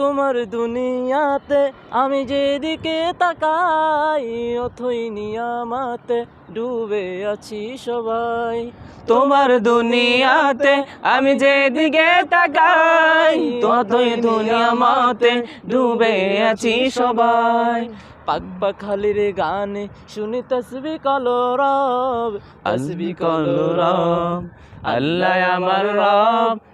তোমার দুনিয়াতে, আমি যেদিকে তাকাই, অথই নিয়ামাতে ডুবে আছি সবাই। তোমার দুনিয়াতে, আমি যেদিকে তাকাই ততই দুনিয়া মতে ডুবে আছি সবাই। পাক পাখালির গানে শুনি তসবি কলরব আসবি কলরব আল্লাহ আমার রব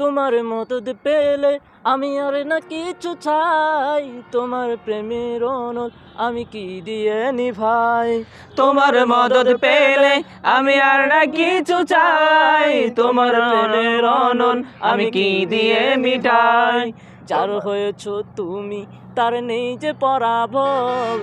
তোমার মদত পেলে আমি আর না কিছু চাই। তোমার প্রেমের অনল আমি কি দিয়ে নিভাই? তোমার মদত পেলে আমি আর না কিছু চাই। তোমার অনল আমি কি দিয়ে মিটাই? যার হয়েছ তুমি তার নেই যে পরাভব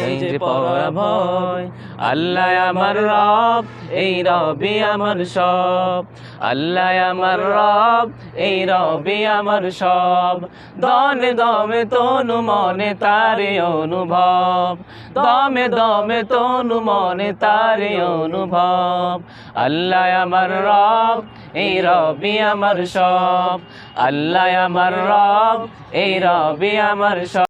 এই যে পরাভয় আল্লাহ আমার রব এই রবি আমার সব। আল্লাহ আমার রব এই রবি আমার সব। দমে দমে তনু মনে তারে অনুভব। দমে দমে তনু মনে তারে অনুভব। আল্লাহ আমার রব এই রবি আমার সব। আল্লাহ আমার রব এই রবি আমার সব